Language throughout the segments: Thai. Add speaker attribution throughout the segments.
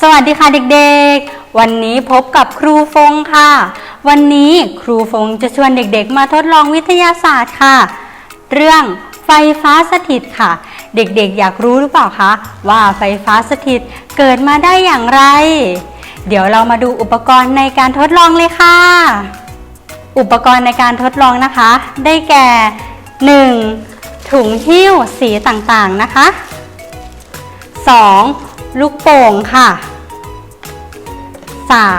Speaker 1: สวัสดีค่ะเด็กๆ วันนี้พบกับครูฟงค่ะ วันนี้ครูฟงจะชวนเด็กๆ มาทดลองวิทยาศาสตร์ค่ะ เรื่องไฟฟ้าสถิตค่ะ เด็กๆ อยากรู้หรือเปล่าคะว่าไฟฟ้าสถิตเกิดมาได้อย่างไร เดี๋ยวเรามาดูอุปกรณ์ในการทดลองเลยค่ะ อุปกรณ์ในการทดลองนะคะ ได้แก่ 1. ถุงหิ้วสีต่างๆนะคะ 2. ลูกโป่งค่ะ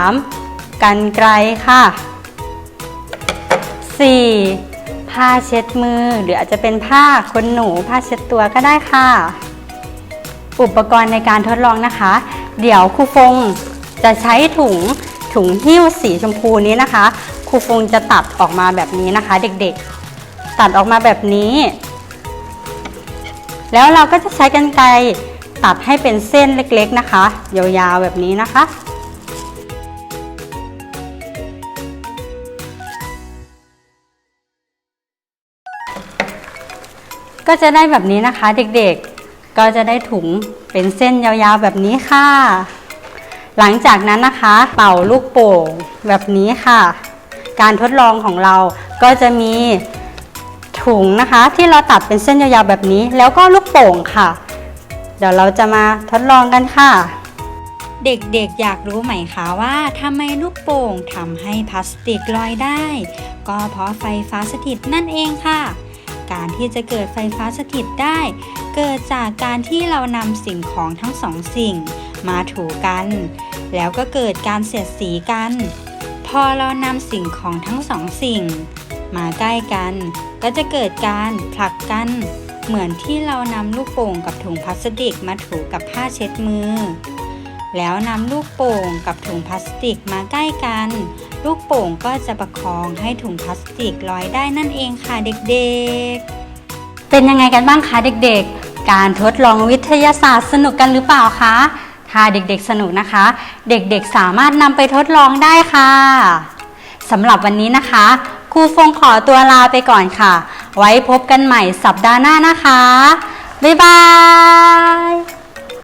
Speaker 1: 3. กันไกลค่ะ 4. ผ้าเช็ดมือ หรืออาจจะเป็นผ้าขนหนูผ้าเช็ดตัวก็ได้ค่ะ อุปกรณ์ในการทดลองนะคะ เดี๋ยวครูฟงจะใช้ถุงถุงหิ้วสีชมพูนี้นะคะครูฟงจะตัดออกมาแบบนี้นะคะ เด็กๆ ตัดออกมาแบบนี้ แล้วเราก็จะใช้กรรไกรตัดให้เป็นเส้นเล็กๆนะคะ ยาวๆแบบนี้นะคะ ก็จะได้แบบนี้นะคะเด็กๆ ก็จะได้ถุงเป็นเส้นยาวๆแบบนี้ค่ะ หลังจากนั้นนะคะ เป่าลูกโป่งแบบนี้ค่ะ การทดลองของเราก็จะมี ถุงนะคะ ที่เราตัดเป็นเส้นยาวๆแบบนี้ แล้วก็ลูกโป่งค่ะ เดี๋ยวเราจะมาทดลองกันค่ะ เด็กๆอยากรู้ไหมคะว่าทำไมลูกโป่งทำให้พลาสติกลอยได้ ก็เพราะไฟฟ้าสถิตนั่นเองค่ะ การที่จะเกิดไฟฟ้าสถิตได้ เกิดจากการที่เรานำสิ่งของทั้งสองสิ่ง มาถูกัน แล้วก็เกิดการเสียดสีกัน พอเรานำสิ่งของทั้งสองสิ่ง มาใกล้กันก็จะเกิดการผลักกัน เหมือนที่เรานำลูกโป่งกับถุงพลาสติกมาถูกับผ้าเช็ดมือ แล้วนำลูกโป่งกับถุงพลาสติกมาใกล้กัน ลูกโป่งก็จะประคองให้ถุงพลาสติกลอยได้นั่นเองค่ะเด็กๆ เป็นยังไงกันบ้างคะเด็กๆ การทดลองวิทยาศาสตร์สนุกกันหรือเปล่าคะถ้าเด็กๆสนุกนะคะ เด็กๆสามารถนำไปทดลองได้ค่ะสำหรับวันนี้นะคะ ครูฟงขอตัวลาไปก่อนค่ะ ไว้พบกันใหม่สัปดาห์หน้านะคะ บ๊ายบาย